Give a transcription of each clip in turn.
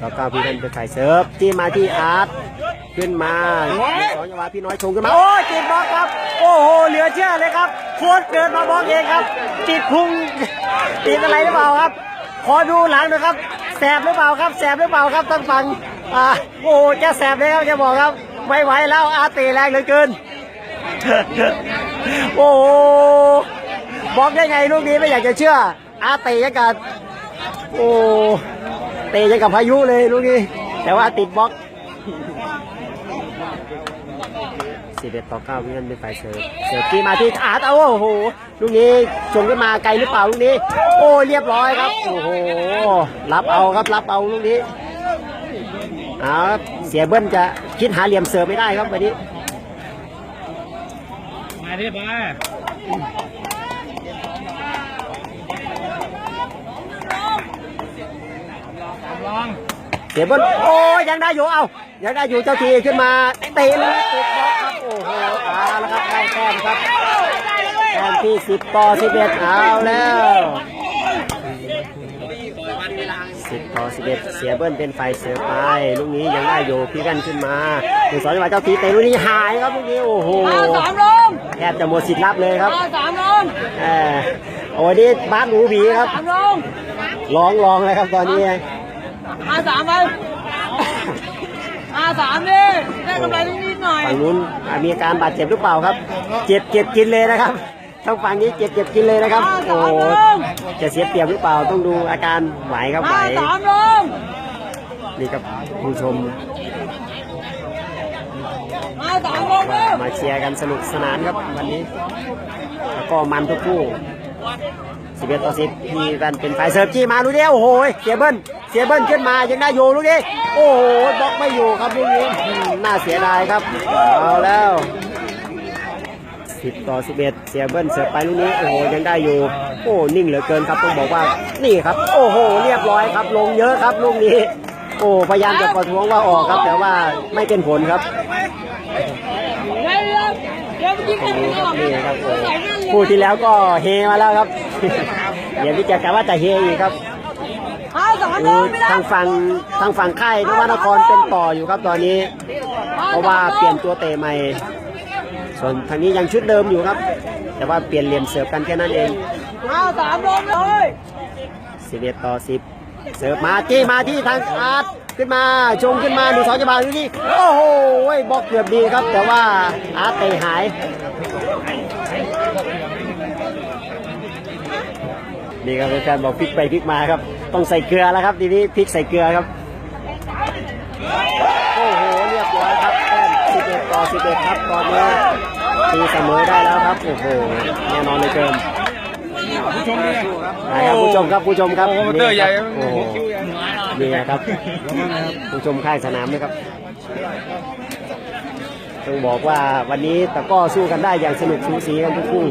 ต่อเก้าพี่นั่นเป็นฝ่ายเสิร์ฟจี้มาที่อาร์ตขึ้นมาสองจังหวะพี่น้อยชงขึ้นมา โอ้ยติดบล็อกครับ โอ้โหเหลือเชื่อเลยครับโค้ดเกินมาบล็อกเองครับติดพุงติดอะไรหรือเปล่าครับ ขอดูหลังหนะครับแสบหรือเปล่าครับแสบหรือเปล่าครับต้องฟังอ่าโอ้จะแสบเลยครับจะบอกครับไม่ไหวแล้วอาร์ตเตะแรงเหลือเกิน โอ้บล็อกได้ไงลูกนี้ไม่อยากจะเชื่อ อาร์ตเตะยังกับโอ้ เตะยังกับพายุเลยลูกนี้ แต่ว่าติดบล็อก11ต่อ9วินันเป็นฝ่ายเสิร์ฟเสิร์ฟที่มาที่อาร์ตโอ้โหลูกนี้ชงขึ้นมาไกลหรือเปล่าลูกนี้ โอ้เรียบร้อยครับโอ้โหรับเอาครับรับเอาลูกนี้เอาเสียเบิ้ลจะคิดหาเหลี่ยมเสิร์ฟไม่ได้ครับวันนี้มาดิไปลอง เสียเบิ้ลโอ้ยยังได้อยู่เอายังได้อยู่เจ้าทีขึ้นมาเตะลูกติดบล็อกครับโอ้โหเอาแล้วครับได้แต้มครับแต้มที่10ต่อ11เอาแล้ว10ต่อ11เสียเบิ้ลเป็นไฟเสือไปลูกนี้ยังได้อยู่พี่แว่นขึ้นมาหนึ่งสองจังหวะเจ้าทีเตะลูกนี้หายครับลูกนี้โอ้โหเอาสามลงแทบจะหมดสิทธิ์รับเลยครับเอาสามลงเออโอ้ยนี่บ้านหนูผีครับสามลงร้องร้องเลยครับตอนนี้เอาสามไปเอาสามดิได้กำไรนิดๆหน่อย ฝั่งนู้นอะมีอาการบาดเจ็บหรือเปล่าครับ เจ็บเจ็บกินเลยนะครับทางฝั่งนี้เจ็บเจ็บกินเลยนะครับ โอ้โหจะเสียเปรียบหรือเปล่าต้องดูอาการไหวครับไหวเอาสามลงนี่ครับผู้ชมเอาสามลงเร็วมาเชียร์กันสนุกสนานครับวันนี้ แล้วก็มันทุกคู่11ต่อ10พี่กันเป็นฝ่ายเสิร์ฟจี้มาลูกนี้โอ้โหเสียเบิ้ลเสียเบิ้ลขึ้นมายังได้อยู่ลูกนี้โอ้โหบล็อกไม่อยู่ครับลูกนี้น่าเสียดายครับเอาแล้ว10ต่อ11เสียเบิ้ลเสิร์ฟไปลูกนี้โอ้โหยังได้อยู่ โอ้นิ่งเหลือเกินครับต้องบอกว่านี่ครับ โอ้โห เรียบร้อยครับ ลงเยอะครับลูกนี้โอ้พยายามจะประท้วงว่าออกครับ แต่ว่าไม่เป็นผลครับเร็วเร็วเร็วยิงกันไม่ออกนี่ครับโอ้ใส่นั่นเลยคู่ที่แล้วก็เฮมาแล้วครับเดี๋ยวพี่แจะกะว่าจะเฮอีกครับ ทางฝั่งทางฝั่งค่ายนวนครเป็นต่ออยู่ครับตอนนี้ เพราะว่าเปลี่ยนตัวเตะใหม่ ส่วนทางนี้ยังชุดเดิมอยู่ครับ แต่ว่าเปลี่ยนเหลี่ยมเสิร์ฟกันแค่นั้นเองเอาสามลงเลย11ต่อ10เสิร์ฟมาจี้มาที่ทางอาร์ตขึ้นมาชงขึ้นมาหนึ่งสองจะบาดูนี่โอ้โหบล็อกเกือบดีครับ แต่ว่าอาร์ตเตะหายนี่ครับแฟนๆบอกพลิกไปพลิกมาครับ ต้องใส่เกลือแล้วครับทีนี้พลิกใส่เกลือครับ โอ้โหเรียบร้อยครับแต้ม11 ต่อ 11 ครับตอนนี้ตีเสมอได้แล้วครับ โอ้โหแน่นอนเลยเกินผู้ชมเนี่ยนะครับผู้ชมครับผู้ชมครับโอ้โหเตอร์ใหญ่โอ้โหนี่นะครับผู้ชมข้างสนามนะครับต้องบอกว่าวันนี้ตะกร้อสู้กันได้อย่างสนุกสูสีกันทุกคู่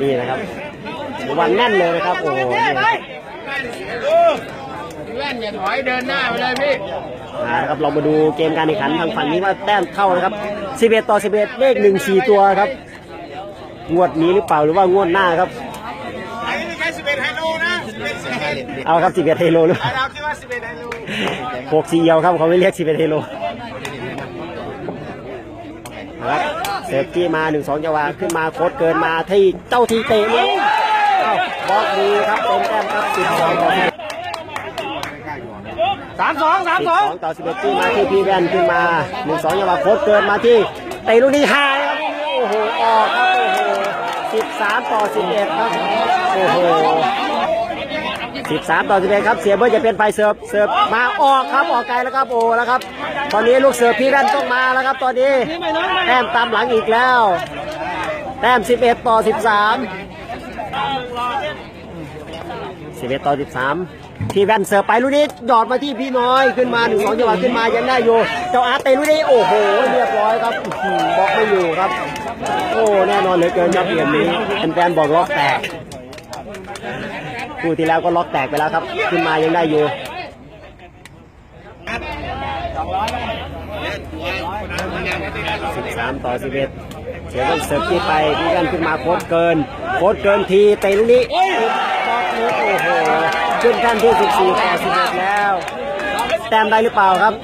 นี่นะครับวันแน่นเลยนะครับโอ้โหนี่นะครับ เล่นอย่าถอยเดินหน้าไปเลยพี่นะครับเรามาดูเกมการแข่งขันทางฝั่งนี้ว่าแต้มเท่านะครับ 11 ต่อ 11 เลข 1 4 ตัวครับ งวดนี้หรือเปล่าหรือว่างวดหน้าครับอันนี้ไม่ใช่สิบเอ็ดไฮโลนะเป็นสิบเอ็ดเอาครับ 11เทโลหรือเปล่าเราคิดว่าสิบเอ็ดไฮโลหกสี่เอียวครับเขาไม่เรียก 11เทโลครับเซฟที่มา 1 2จังหวะขึ้นมาโคตรเกินมาที่เจ้าทีเตะเลย บล็อกดีครับเป็นแต้มครับ12ต่อ11สามสองสามสอง12ต่อ11ที่มาที่พีแวนขึ้นมา1 2จังหวะโคตรเกินมาที่เตะลูกนี้หายครับโอ้โหออกครับโอ้โห13ต่อ11ครับโอ้โห13ต่อ11ครับเสียเบิร์จะเป็นไฟเสิร์ฟเสิร์ฟมาออกครับออกไกลแล้วครับโอ้แล้วครับ ตอนนี้ลูกเสิร์ฟพี่แว่นต้องมาแล้วครับ ตอนนี้แต้มตามหลังอีกแล้วแต้ม11ต่อ 13 11ต่อ13พี่แว่นเสิร์ฟไปลูกนี้ดอดมาที่พี่น้อยขึ้นมาหนึ่งสองจังหวะขึ้นมายังได้อยู่เจ้าอาร์ตเตะลูกนี้โอ้โหเรียบร้อยครับบล็อกไม่อยู่ครับ โอ้แน่นอนเหลือเกินครับเกมนี้แฟนๆบอกล็อกแตกคู่ที่แล้วก็ล็อกแตกไปแล้วครับ ขึ้นมายังได้อยู่13ต่อ11เสียงเสิร์ฟที่ไปพี่กันขึ้นมาโคตรเกินโคตรเกินทีเตะลูกนี้ติดบล็อกนี้ โอ้โหขึ้นขั้นที่14ต่อ11แล้ว แต้มได้หรือเปล่าครับ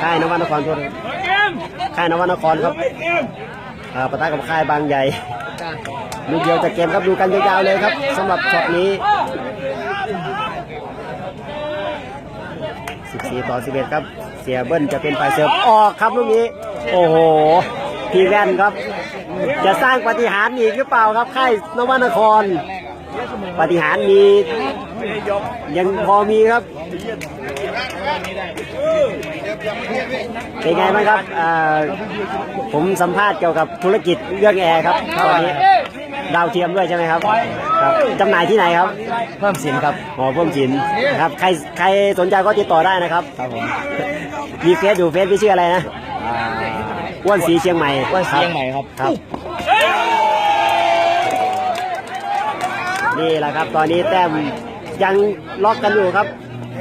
ค่ายนวนนครโทษครับค่ายนวนนครครับอ่าปะทะกับค่ายบางใหญ่ลูกเดียวจะเกมครับดูกันยาวๆเลยครับสำหรับช็อตนี้ 14 ต่อ 11 ครับ เสียเบิ้ลจะเป็นฝ่ายเสิร์ฟออกครับลูกนี้ โอ้โห พี่แว่นครับ จะสร้างปาฏิหารย์อีกหรือเปล่าครับค่ายนวนครปาฏิหารย์มียังพอมีครับเป็นไงบ้างครับอ่าผมสัมภาษณ์เกี่ยวกับธุรกิจเรื่องแอร์ครับตอนนี้ดาวเทียมด้วยใช่ไหมครับครับจำหน่ายที่ไหนครับ เพิ่มสินครับหอเพิ่มสินนะครับใครใครสนใจก็ติดต่อได้นะครับ ครับผมมีเฟซอยู่เฟซพี่ชื่ออะไรนะ อ่าอ้วนสีเชียงใหม่อ้วนสีเชียงใหม่ครับ ครับ นี่แหละครับ ตอนนี้แต้มยังล็อกกันอยู่ครับ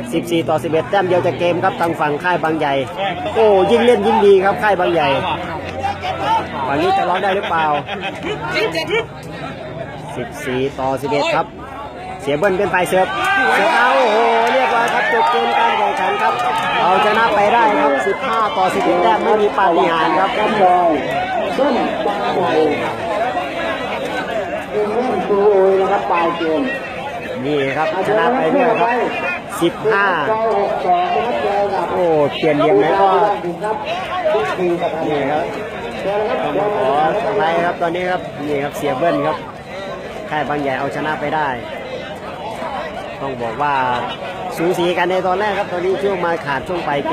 14 ต่อ 11 แต้มเดียวจากเกมครับทางฝั่งค่ายบางใหญ่ โอ้ยิ่งเล่นยิ่งดีครับค่ายบางใหญ่ฝั่งนี้จะล็อกได้หรือเปล่า 14 ต่อ 11 ครับ เสียเบิ้ลเป็นฝ่ายเสิร์ฟ เสิร์ฟเอาโอ้โหเรียบร้อยครับจบเกมการแข่งขันครับ เอาชนะไปได้ครับ 15 ต่อ11แต้มไม่มีปาฏิหาริย์ครับแต้มรองต้นบางใหญ่เป็นเล่นตัวโอยนะครับปลายเกมนี่ครับชนะไปด้วยครับ 15 โอ้เปลี่ยนเหลี่ยมไหนก็นี่ครับต้องมาขออะไรครับตอนนี้ครับนี่ครับเสียเบิ้ลครับค่ายบางใหญ่เอาชนะไปได้ ต้องบอกว่าสูสีกันในตอนแรกครับ ตอนนี้ช่วงมาขาดช่วงปลายเกม